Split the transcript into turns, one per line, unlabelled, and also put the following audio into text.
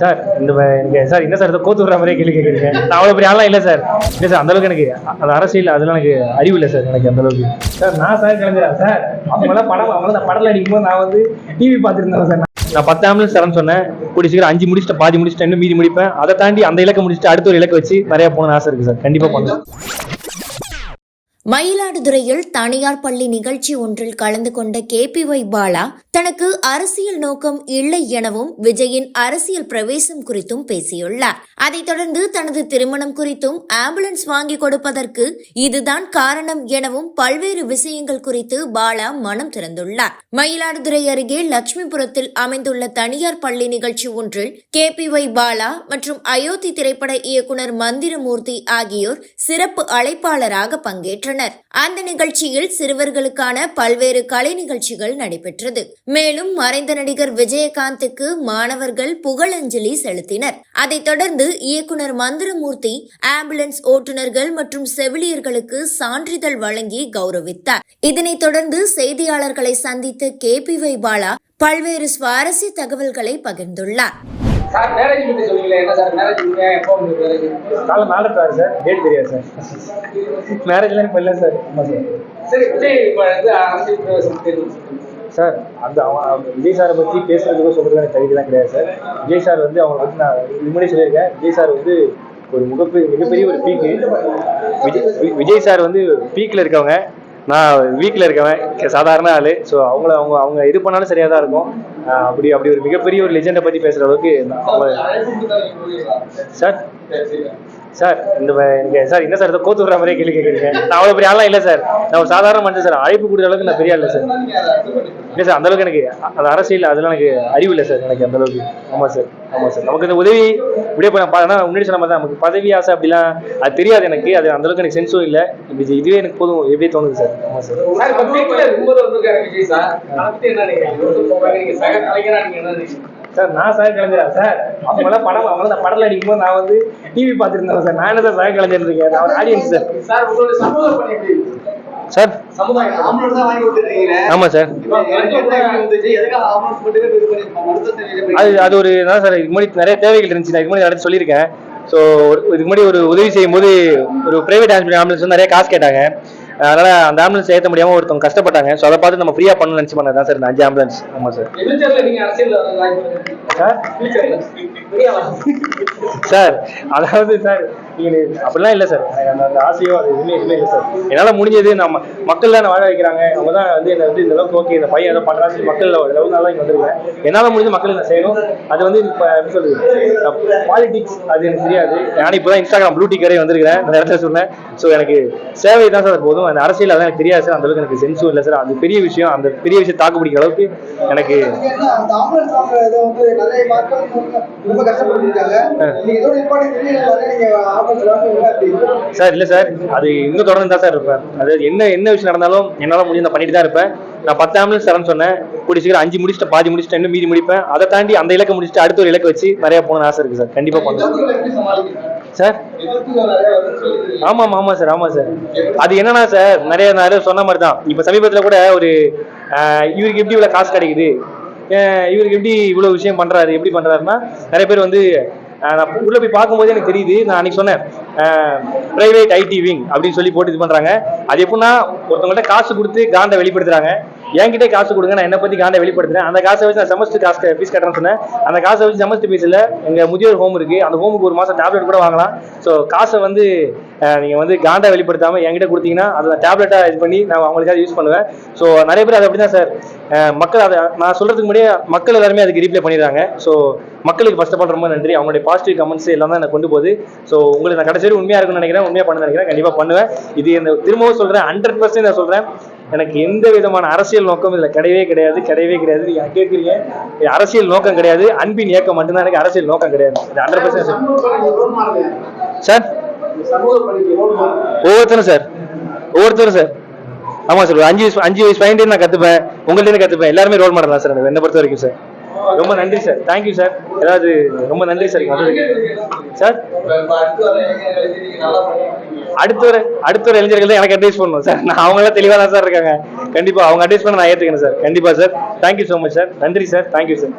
Sir இந்த எனக்கு sir என்ன சார் ஏதோ கோத்து விடுற மாதிரியே கேள்வி கேட்குறீங்க. நான் அவ்வளோ பெரிய ஆளாம் இல்லை சார். இல்லை சார் அந்த அளவுக்கு எனக்கு அந்த அரசியல் அதெல்லாம் எனக்கு அறிவு இல்லை சார் எனக்கு அந்த அளவுக்கு. சார் நான் சார் கலைஞரா சார். அவங்களாம் படம் அவங்களாம் நான் படத்தில் அடிக்கும்போது நான் வந்து டிவி பார்த்துருந்தேன் சார். நான் பத்து ஆம்புலன்ஸ் தரேன்னு சொன்னேன். கூடி சீக்கிரம் அஞ்சு முடிச்சுட்டு பாதி முடிச்சுட்டு இன்னும் மீதி முடிப்பேன். அதை தாண்டி அந்த இலக்கை முடிச்சுட்டு அடுத்த ஒரு இலக்கை வச்சு நிறைய போகணும்னு ஆசை இருக்குது சார். கண்டிப்பாக பண்ணுவேன்
மயிலாடுதுறையில் தனியார் பள்ளி நிகழ்ச்சி ஒன்றில் கலந்து கொண்ட கேபிஒய் பாலா தனக்கு அரசியல் நோக்கம் இல்லை எனவும் விஜயின் அரசியல் பிரவேசம் குறித்தும் பேசியுள்ளார். அதைத் தொடர்ந்து தனது திருமணம் குறித்தும் ஆம்புலன்ஸ் வாங்கி கொடுப்பதற்கு இதுதான் காரணம் எனவும் பல்வேறு விஷயங்கள் குறித்து பாலா மனம் திறந்துள்ளார். மயிலாடுதுறை அருகே லட்சுமிபுரத்தில் அமைந்துள்ள தனியார் பள்ளி நிகழ்ச்சி ஒன்றில் கேபிஒய் பாலா மற்றும் அயோத்தி திரைப்பட இயக்குனர் மந்திரமூர்த்தி ஆகியோர் சிறப்பு அழைப்பாளராக பங்கேற்றனர். அந்த நிகழ்ச்சியில் சிறுவர்களுக்கான பல்வேறு கலை நிகழ்ச்சிகள் நடைபெற்றது. மேலும் மறைந்த நடிகர் விஜயகாந்துக்கு மாணவர்கள் புகழஞ்சலி செலுத்தினர். அதைத் தொடர்ந்து இயக்குனர் மந்திரமூர்த்தி ஆம்புலன்ஸ் ஓட்டுநர்கள் மற்றும் செவிலியர்களுக்கு சான்றிதழ் வழங்கி கௌரவித்தார். இதனைத் தொடர்ந்து செய்தியாளர்களை சந்தித்த வை பாலா பல்வேறு சுவாரஸ்ய தகவல்களை பகிர்ந்துள்ளார்.
சார் மேரேஜ் பத்தி சொன்னீங்களே என்ன சார் மேரேஜ் எப்போ உங்களுக்கு மேரேஜ்
சார். டேட் தெரியாது சார். மேரேஜ்லாம் இப்போ இல்லை சார். ஆமாம் சார்.
சரி விஜய் இப்போ வந்து அரசியல் பிரவேசம் தேர்வு
சார் அந்த அவன் விஜய் சாரை பற்றி பேசுறதுக்கோ சொல்றது எனக்கு தகுதியெல்லாம் கிடையாது சார். விஜய் சார் வந்து அவங்க வந்து நான் முன்னாடி சொல்லியிருக்கேன். விஜய் சார் வந்து ஒரு முகப்பெரிய மிகப்பெரிய ஒரு பீக்கு. விஜய் விஜய் சார் வந்து பீக்கில் இருக்கவங்க. நான் வீக்கில் இருக்கவன் சாதாரண ஆள். ஸோ அவங்கள அவங்க அவங்க இது பண்ணாலும் சரியாக தான் இருக்கும் அப்படி அப்படி ஒரு மிகப்பெரிய ஒரு லெஜெண்டை பற்றி பேசுகிற அளவுக்கு சார்
சார்
இந்த எனக்கு சார் என்ன சார் இதை கோத்து விடுற மாதிரியே கேள்வி கேட்குறீங்க நான் அவ்வளோ பெரிய ஆளாக இல்லை சார் நான் ஒரு சாதாரண மனுஷன் சார் அழைப்பு கொடுக்குற அளவுக்கு நான் பெரிய ஆள் இல்லை சார்
அதை.
இல்லை சார் அந்த அளவுக்கு எனக்கு அந்த அரசியல் அதெல்லாம் எனக்கு அறிவு இல்லை சார் எனக்கு அந்த அளவுக்கு. ஆமாம் சார் ஆமாம் சார். நமக்கு இந்த உதவி இப்படியே போய் நான் முன்னாடி சொன்ன மாதிரி தான் நமக்கு பதவி ஆசை அப்படிலாம் அது தெரியாது எனக்கு. அது அந்த அளவுக்கு எனக்கு சென்ஸும் இல்லை. இது இதுவே எனக்கு போதும் எப்படியே தோணுது சார். ஆமாம் சார்.
சார் இப்போ அதை
நான் சார். கலைஞரா சார் அவங்களாம் படம் அவங்களாம் நான் படத்தில் அடிக்கும்போது நான் வந்து டிவி பார்த்துருந்தேன் சார். நான் என்ன சார் சார் கலைஞர் இருக்கேன்? நான் ஒரு ஆடியன்ஸ் சார்.
சார் உங்களுடைய சமூக பணி?
சார். ஆமாம் சார்.
பண்ணி
அது அது ஒரு என்ன சார் இதுக்கு முன்னாடி நிறைய தேவைகள் இருந்துச்சு. நான் இதுக்கு முன்னாடி அடுத்து சொல்லியிருக்கேன். ஸோ இதுக்கு முன்னாடி ஒரு உதவி செய்யும்போது ஒரு பிரைவேட் ஹாஸ்பிட்டல் ஆம்புலன்ஸ் வந்து நிறைய காசு கேட்டாங்க. அதனால அந்த ஆம்புலன்ஸ் ஏற்ற முடியாம ஒருத்தவங்க கஷ்டப்பட்டாங்க. ஸோ அதை பார்த்து நம்ம ஃப்ரீயா பண்ணணும்னு நினச்சி பண்ணது தான் சார் இந்த அஞ்சு ஆம்புலன்ஸ் ஆமாம் சார். சார் அதாவது சார் அப்படிலாம் இல்லை சார். அந்த ஆசையோ அது எதுவுமே எதுவுமே இல்லை சார். என்னால் முடிஞ்சது நம்ம மக்கள் தான் வாழ வைக்கிறாங்க. அவங்க தான் வந்து என்னை வந்து இந்த அளவுக்கு ஓகே இந்த பையன் ஏதோ பண்ணுறா சொல்லி மக்கள் அளவுக்கு நல்லா இங்கே வந்திருக்கேன் என்னால் முடிஞ்ச மக்களுக்கு நான் செய்யணும். அது வந்து இப்போ எப்படி சொல்றது? பாலிடிக்ஸ் அது எனக்கு தெரியாது. நான் இப்போ தான் இன்ஸ்டாகிராம் ப்ளூ டிக்கரே வந்திருக்கிறேன். அந்த இடத்துல சொன்னேன். ஸோ எனக்கு சேவை தான் சார் போதும். அந்த அரசியல் அதெல்லாம் எனக்கு தெரியாது சார். அந்த அளவுக்கு எனக்கு சென்ஸும் இல்லை சார். அது பெரிய விஷயம். அந்த பெரிய விஷயம் தாக்கு பிடிக்கிற அளவுக்கு எனக்கு
மக்கள் ரொம்ப கஷ்டப்பட்டுருக்காங்க.
சார் இல்லை சார். அது இன்னும் தொடர்ந்து தான் சார் இருப்பேன் அதாவது என்ன என்ன விஷயம் நடந்தாலும் என்னால் முடிஞ்சு நான் பண்ணிட்டு தான் இருப்பேன். நான் பத்து ஆம்புலன்ஸ் தரேன்னு சொன்னேன். கூடிய சீக்கிரம் அஞ்சு முடிச்சுட்டு பாதி முடிச்சுட்டு இன்னும் மீதி முடிப்பேன். அதை தாண்டி அந்த இலக்கை முடிச்சுட்டு அடுத்த ஒரு இலக்கை வச்சு நிறைய போகணும்னு ஆசை இருக்குது சார். கண்டிப்பாக
போகணும்.
சார்?
எதிர்ப்புகள்
ஆமாம் ஆமாம் சார் ஆமாம் சார். அது என்னன்னா சார் நிறைய நிறைய சொன்ன மாதிரி தான். இப்போ சமீபத்தில் கூட ஒரு ஆஹ், இவருக்கு எப்படி இவ்வளோ காசு கிடைக்குது. இவருக்கு எப்படி இவ்வளோ விஷயம் பண்ணுறாரு எப்படி பண்ணுறாருன்னா நிறைய பேர் வந்து நான் உள்ளே போய் பார்க்கும்போது எனக்கு தெரியுது. நான் அன்னைக்கு சொன்னேன் ப்ரைவேட் ஐடி விங் அப்படின்னு சொல்லி போட்டு இது பண்ணுறாங்க அது எப்படின்னா ஒருத்தவங்கள்ட்ட காசு கொடுத்து காண்டை வெளிப்படுத்துறாங்க. என்கிட்ட காசு கொடுங்க நான் என்ன பற்றி காண்டை வெளிப்படுத்துறேன். அந்த காசை வச்சு நான் செமஸ்டர் காசு ஃபீஸ் கட்டுறேன்னு சொன்னேன். அந்த காசை வச்சு செமஸ்டர் ஃபீஸில் எங்கள் முதியோர் ஹோம் இருக்குது அந்த ஹோமுக்கு ஒரு மாதம் டேப்லெட் கூட வாங்கலாம். ஸோ காசை வந்து நீங்கள் நீங்க வந்து காண்டா வெளிப்படுத்தாம என்கிட்ட கொடுத்தீங்கன்னா அதை நான் டேப்லெட்டா இது பண்ணி நான் அவங்களுக்காக யூஸ் பண்ணுவேன். ஸோ நிறைய பேர் அது அப்படிதான் சார் மக்கள் அதை நான் சொல்றதுக்கு முன்னாடியே மக்கள் எல்லாருமே அதுக்கு ரீப்ளை பண்ணிடுறாங்க. ஸோ மக்களுக்கு ஃபர்ஸ்ட் ஆஃப் ஆல் ரொம்ப நன்றி. அவங்களுடைய பாசிட்டிவ் கமெண்ட்ஸ் எல்லாம் தான் எனக்கு கொண்டு போகுது. ஸோ உங்களுக்கு நான் கடைசி உண்மையாக இருக்கும்னு நினைக்கிறேன். உண்மையாக பண்ண நினைக்கிறேன். கண்டிப்பாக பண்ணுவேன். இது என்ன திரும்பவும் சொல்கிறேன் ஹண்ட்ரட் பர்சன்ட் நான் சொல்கிறேன் எனக்கு எந்த விதமான அரசியல் நோக்கம் இதில் கிடையவே கிடையாது. கிடையவே கிடையாது. நீங்கள் கேட்குறீங்க. இது அரசியல் நோக்கம் கிடையாது. அன்பின் இயக்கம் மட்டும்தான் எனக்கு அரசியல் நோக்கம் கிடையாது. இது ஹண்ட்ரட் பர்சன்ட் சார். ஒவ்வொருத்தரும் சார். ஒவ்வொருத்தரும் சார். ஆமாம் சார். ஒரு அஞ்சு வயசு அஞ்சு வயசு பையன்ட்டு நான் கற்றுப்பேன் உங்கள்ட்ட கற்றுப்பேன் எல்லாருமே ரோல் மாடல் தான் சார் என்னை பொறுத்த வரைக்கும் சார். ரொம்ப நன்றி சார். Thank you sir. ஏதாவது ரொம்ப நன்றி சார். சார்?
அடுத்த
ஒரு அடுத்த ஒரு இளைஞர்கள் தான் எனக்கு அட்வைஸ் பண்ணணும் சார். நான் அவங்களாம் தெளிவாக தான் சார் இருக்காங்க. கண்டிப்பா அவங்க அட்வைஸ் பண்ண நான் ஏற்றுக்கிறேன் சார். கண்டிப்பா sir. Thank you so much sir. நன்றி சார். Thank you sir